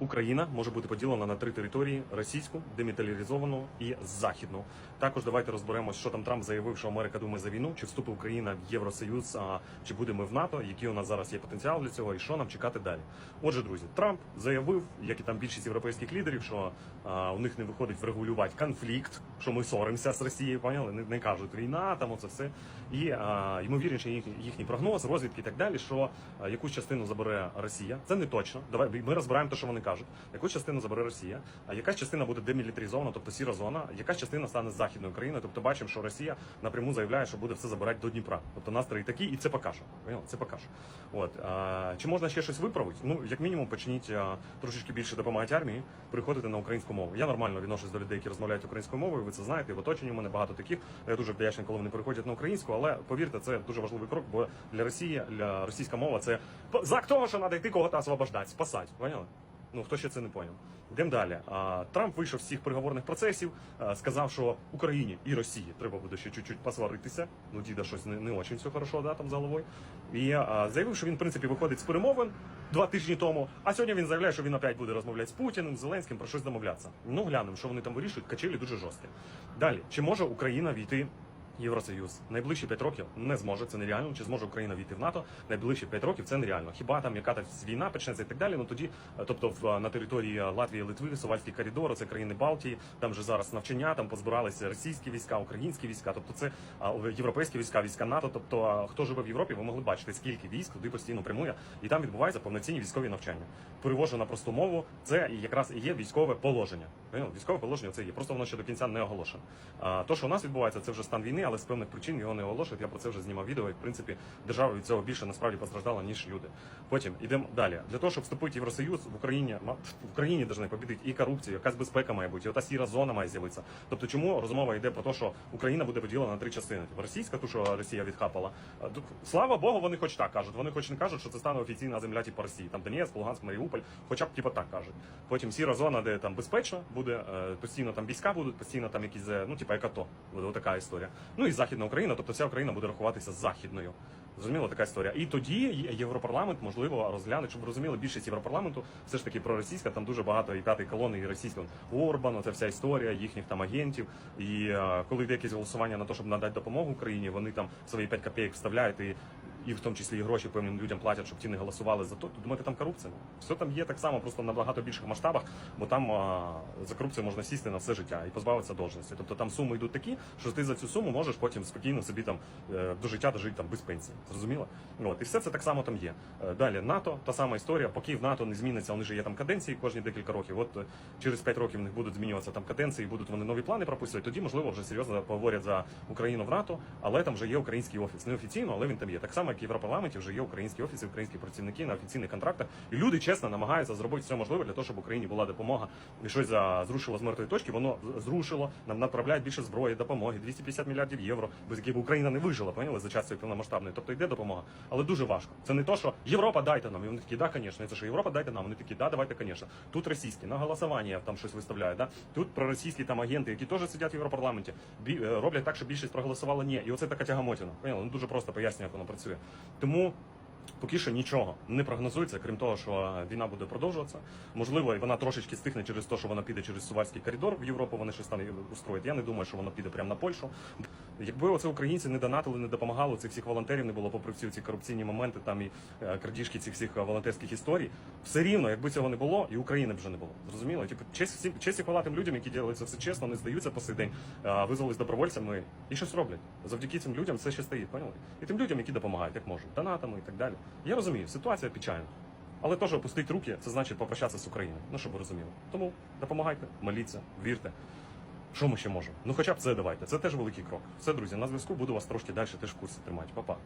Україна може бути поділена на три території: російську, демілітаризовану і західну. Також давайте розберемось, що там Трамп заявив, що Америка думає за війну, чи вступить Україна в Євросоюз, а чи будемо в НАТО, який у нас зараз є потенціал для цього, і що нам чекати далі. Отже, друзі, Трамп заявив, як і там більшість європейських лідерів, що а, у них не виходить врегулювати конфлікт, що ми соримося з Росією, поняли? Не, не кажуть війна, там оце все. І ймовірніше їх, їхній прогноз, розвідки і так далі, що а, якусь частину забере Росія. Це не точно. Давай ми розбираємо те, що вони кажуть. Яку частину забере Росія, а якась частина буде демілітаризована, тобто сіра зона, якась частина стане західною країною. Тобто бачимо, що Росія напряму заявляє, що буде все забирати до Дніпра. Тобто настрої такі, і це покаже. Це покаже. От а, чи можна ще щось виправити? Ну як мінімум, почніть а, трошечки більше допомагати армії, приходити на українську мову. Я нормально відношусь до людей, які розмовляють українською мовою. Ви це знаєте. В оточенні у мене багато таких. Я дуже вдячний, коли вони переходять на українську, але повірте, це дуже важливий крок, бо для Росії, для російська мова це знак того, що треба йти кого-то освобождати, спасати. Поняли? Ну хто ще це не поняв? Йдемо далі. Трамп вийшов з всіх переговорних процесів, сказав, що Україні і Росії треба буде ще чуть-чуть посваритися. Ну, діда щось не, не очень все хорошо, да, там за головою. І заявив, що він, в принципі, виходить з перемовин два тижні тому. А сьогодні він заявляє, що він опять буде розмовляти з Путіним, з Зеленським, про щось домовлятися. Ну, глянемо, що вони там вирішують. Качелі дуже жорсткі. Далі, чи може Україна війти? Євросоюз найближчі 5 років не зможе, це нереально. Чи зможе Україна війти в НАТО? Найближчі 5 років це нереально. Хіба там яка війна почнеться і так далі? Ну тоді, е, тобто, в на території Латвії, Литви, Сувальський коридор, це країни Балтії, там же зараз навчання, там позбиралися російські війська, українські війська, тобто це європейські війська, війська НАТО. Тобто, хто живе в Європі, ви могли бачити, скільки військ туди постійно прямує, і там відбуваються повноцінні військові навчання. Перевожу на просту мову, це якраз і є військове положення. Поняли? Військове положення це є. Просто воно ще до кінця не оголошено. А то, що у нас відбувається, це вже стан війни, але з певних причин його не оголошують. Я про це вже знімав відео. І в принципі держава від цього більше насправді постраждала, ніж люди. Потім йдемо далі. Для того, щоб вступити в Євросоюз в Україні, в Україні повинні побідити і корупцію, якась безпека має бути, і ота сіра зона має з'явитися. Тобто, чому розмова йде про те, що Україна буде поділена на три частини? Типу, російська, ту, що Росія відхапала. Слава Богу, вони хоч так кажуть. Вони хоч не кажуть, що це стане офіційна земля, типу Росії. Там Донецьк, Луганськ, Маріуполь, хоча б типу так кажуть. Потім сіра зона, де там безпечно буде, е, постійно там війська будуть, постійно там якісь, е, ну типу як АТО. Буде отака історія. Ну і Західна Україна, тобто вся Україна буде рахуватися західною. Зрозуміло, така історія. І тоді Європарламент можливо розгляне, щоб ви розуміли, більшість Європарламенту все ж таки проросійська, там дуже багато і п'ятої колони, і російського Орбан, це вся історія їхніх там агентів. І е, коли йде якесь голосування на те, щоб надати допомогу Україні, вони там свої 5 копійок вставляють і. І в тому числі і гроші певним людям платять, щоб ті не голосували за то. То думаєте, там корупція? Все там є так само, просто на набагато більших масштабах, бо там а, за корупцію можна сісти на все життя і позбавитися должності. Тобто там суми йдуть такі, що ти за цю суму можеш потім спокійно собі там е, до життя дожити там без пенсії. Зрозуміло? От і все це так само там є. Е, Далі НАТО, та сама історія. Поки в НАТО не зміниться, вони ж є там каденції кожні декілька років. От е, через 5 років в них будуть змінюватися там каденції, будуть вони нові плани прописувати. Тоді можливо вже серйозно поговорять за Україну в НАТО, але там вже є український офіс. Не офіційно, але він там є. Так само, і в Європарламенті вже є українські офіси, українські працівники на офіційних контрактах. І люди чесно намагаються зробити все можливе для того, щоб Україні була допомога і щось зрушило з мертвої точки. Воно зрушило. Нам направляють більше зброї, допомоги, 250 мільярдів євро, без яких Україна не вижила, поняли за час цієї повномасштабної. Тобто йде допомога, але дуже важко. Це не то, що Європа дайте нам. І вони такі, да, звісно. Це що Європа дайте нам. Вони такі, да, давайте, звісно. Тут російські на голосування там щось виставляють. Да? Тут проросійські там агенти, які теж сидять в Європарламенті, е, роблять так, щоб більшість проголосувала ні. І оце така тягамотина. Поняли? Ну дуже просто пояснюю, як воно працює. Тому. Поки що нічого не прогнозується, крім того, що війна буде продовжуватися. Можливо, і вона трошечки стихне через те, що вона піде через Сувальський коридор в Європу. Вони щось там устроять. Я не думаю, що воно піде прямо на Польщу. Якби оце українці не донатили, не допомагали, цих всіх волонтерів не було, попри всі ці корупційні моменти, там і е, крадіжки цих всіх е, волонтерських історій, все рівно, якби цього не було, і України б вже не було. Зрозуміло? Типу, честь всім честь і хвала тим людям, які ділять це все чесно, не здаються по сей день, визвались добровольцями і щось роблять. Завдяки цим людям все ще стоїть, поняли? І тим людям, які допомагають, як можуть, донатами і так далі. Я розумію, ситуація печальна. Але теж опустити руки, це значить попрощатися з Україною. Ну, щоб ви розуміли. Тому допомагайте, моліться, вірте. Що ми ще можемо? Ну хоча б це давайте. Це теж великий крок. Все, друзі, на зв'язку буду вас трошки далі теж в курсі тримати. Па-па.